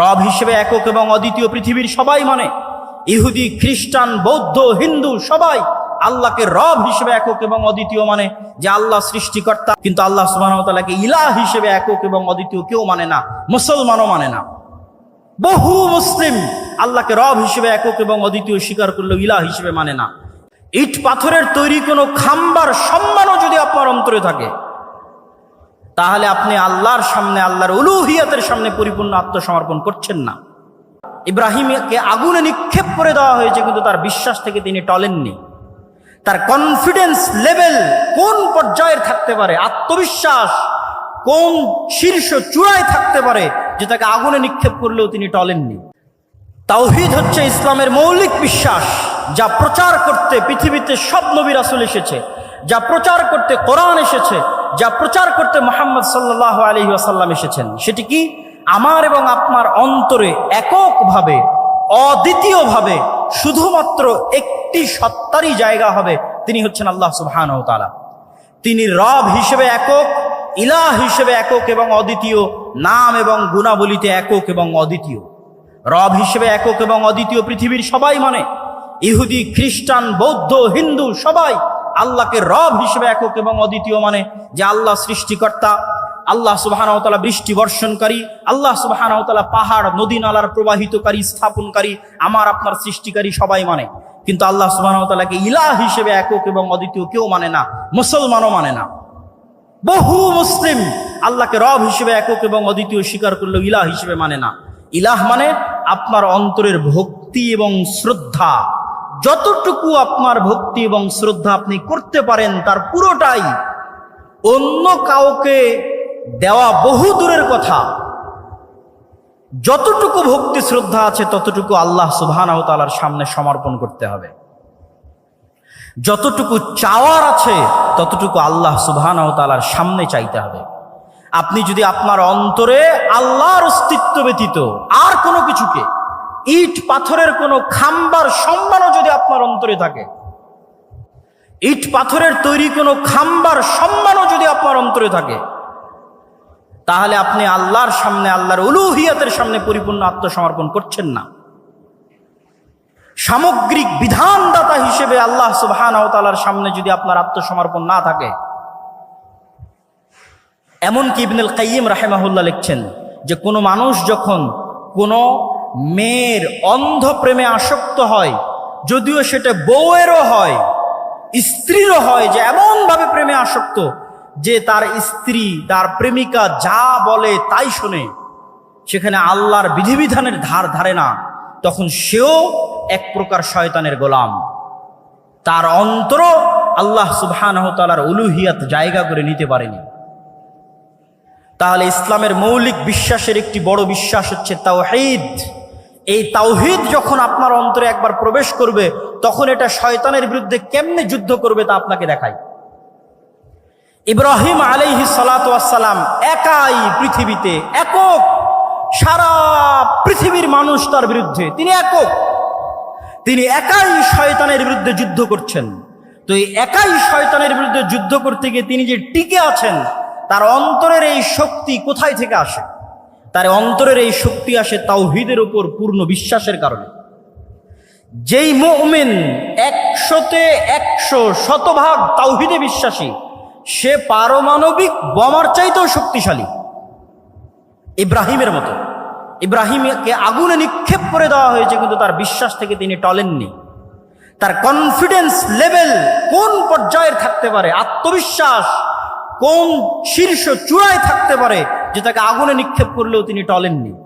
রব হিসেবে একক এবং অদ্বিতীয় পৃথিবীর সবাই মানে। ইহুদি, খ্রিস্টান, বৌদ্ধ, হিন্দু সবাই আল্লাহকে রব হিসেবে একক এবং অদ্বিতীয় মানে যে আল্লাহ সৃষ্টিকর্তা, কিন্তু আল্লাহ সুবাহতালাকে ইলাহ হিসেবে একক এবং অদ্বিতীয় কেউ মানে না, মুসলমানও মানে না। বহু মুসলিম আল্লাহকে রব হিসেবে একক এবং অদ্বিতীয় স্বীকার করলেও ইলাহ হিসেবে মানে না। ইট পাথরের তৈরি কোনো খাম্বার সম্মানও যদি আপনার অন্তরে থাকে তাহলে আপনি আল্লাহর সামনে, আল্লাহর উলুহিয়াতের সামনে পরিপূর্ণ আত্মসমর্পণ করছেন না। ইব্রাহিমকে আগুনে নিক্ষেপ করে দেওয়া হয়েছে, কিন্তু তার বিশ্বাস থেকে তিনি টলেননি। তার কনফিডেন্স লেভেল কোন পর্যায়ের থাকতে পারে, আত্মবিশ্বাস কোন শীর্ষ চূড়ায় থাকতে পারে, যে তাকে আগুনে নিক্ষেপ করলেও তিনি টলেননি। তাওহিদ হচ্ছে ইসলামের মৌলিক বিশ্বাস, যা প্রচার করতে পৃথিবীতে সব নবী রাসুল এসেছে, যা প্রচার করতে কোরআন এসেছে যা প্রচার করতে মোহাম্মদ সাল্লাহ আলহি আসাল্লাম এসেছেন, সেটি কি? আমার এবং আপনার অন্তরে এককভাবে, অদ্বিতীয়ভাবে শুধুমাত্র একটি সত্তারই জায়গা হবে, তিনি হচ্ছেন আল্লাহ সুবহান তালা তিনি রব হিসেবে একক, ইলাহ হিসেবে একক এবং অদ্বিতীয়, নাম এবং গুণাবলিতে একক এবং অদ্বিতীয়। রব হিসেবে একক এবং অদ্বিতীয় পৃথিবীর সবাই মানে ইহুদি, খ্রিস্টান, বৌদ্ধ, হিন্দু সবাই আল্লাহকে রব হিসেবে একক এবং অদ্বিতীয় মানে যে আল্লাহ সৃষ্টিকর্তা, আল্লাহ সুবাহানতালা বৃষ্টি বর্ষণকারী, আল্লাহ সুবাহানতালা পাহাড়, নদী নালার প্রবাহিতকারী, স্থাপনকারী, আমার, আপনার সৃষ্টিকারী সবাই মানে। কিন্তু আল্লাহ সুবাহানতালাকে ইলাহ হিসেবে একক এবং অদ্বিতীয় কেউ মানে না, মুসলমানও মানে না। বহু মুসলিম আল্লাহকে রব হিসেবে একক এবং অদ্বিতীয় স্বীকার করলেও ইলাহ হিসেবে মানে না। ইলাহ মানে আপনার অন্তরের ভক্তি এবং শ্রদ্ধা। যতটুকু আপনার ভক্তি এবং শ্রদ্ধা আপনি করতে পারেন, তার পুরোটাই অন্য কাউকে দেওয়া বহু দূরের কথা। যতটুকু ভক্তি, শ্রদ্ধা আছে, ততটুকু আল্লাহ সুবহানাহু তাআলার সামনে সমর্পণ করতে হবে। যতটুকু চাওয়ার আছে, ততটুকু আল্লাহ সুবহানাহু তাআলার সামনে চাইতে হবে। আপনি যদি আপনার অন্তরে আল্লাহর অস্তিত্ব ব্যতীত আর কোনো কিছুকে ইট পাথরের কোনো খাম্বার সম্মানও যদি আপনার অন্তরে থাকে, ইট পাথরের তৈরি কোনো খাম্বার সম্মানও যদি আপনার অন্তরে থাকে, তাহলে আপনি আল্লাহর সামনে, আল্লাহর উলুহিয়াতের সামনে পরিপূর্ণ আত্মসমর্পণ করছেন না। সামগ্রিক বিধানদাতা হিসেবে আল্লাহ সুবহান তালার সামনে যদি আপনার আত্মসমর্পণ না থাকে, এমনকি ইবনুল কাইম রাহেমাহুল্লাহ লিখছেন যে কোনো মানুষ যখন কোনো মেয়ের অন্ধ প্রেমে আসক্ত হয়, যদিও সেটা বউয়েরও হয়, স্ত্রীরও হয় যে এমনভাবে প্রেমে আসক্ত যে তার স্ত্রী, তার প্রেমিকা যা বলে তাই শোনে। সেখানে আল্লাহর বিধিবিধানের ধার ধারে না, তখন সেও এক প্রকার শয়তানের গোলাম। তার অন্তর আল্লাহ সুবহানাহু তাআলার উলুহিয়াত জায়গা করে নিতে পারেনি। তাহলে ইসলামের মৌলিক বিশ্বাসের একটি বড় বিশ্বাস হচ্ছে তাওহিদ। এই তাওহিদ যখন আপনার অন্তরে একবার প্রবেশ করবে, তখন এটা শয়তানের বিরুদ্ধে কেমনে যুদ্ধ করবে তা আপনাকে দেখায় ইব্রাহিম আলাইহি সালাম একাই পৃথিবীতে একক। সারা পৃথিবীর মানুষ তার বিরুদ্ধে, তিনি একক। তিনি একাই শয়তানের বিরুদ্ধে যুদ্ধ করছেন। তো এই একাই শয়তানের বিরুদ্ধে যুদ্ধ করতে গিয়ে তিনি যে টিকে আছেন, তার অন্তরের এই শক্তি কোথায় থেকে আসে? তার অন্তরের এই শক্তি আসে তাওহিদের উপর পূর্ণ বিশ্বাসের কারণে। যেই মুমিন একশোতে একশো শতভাগ তাওহিদে বিশ্বাসী, সে পারমাণবিক বোমার চাইতেও শক্তিশালী। ইব্রাহিমের মতো। ইব্রাহিমকে আগুনে নিক্ষেপ করে দেওয়া হয়েছে, কিন্তু তার বিশ্বাস থেকে তিনি টলেননি। তার কনফিডেন্স লেভেল কোন পর্যায়ের থাকতে পারে? আত্মবিশ্বাস কোন শীর্ষ চূড়ায় থাকতে পারে যে তাকে আগুনে নিক্ষেপ করলেও তিনি টলেননি।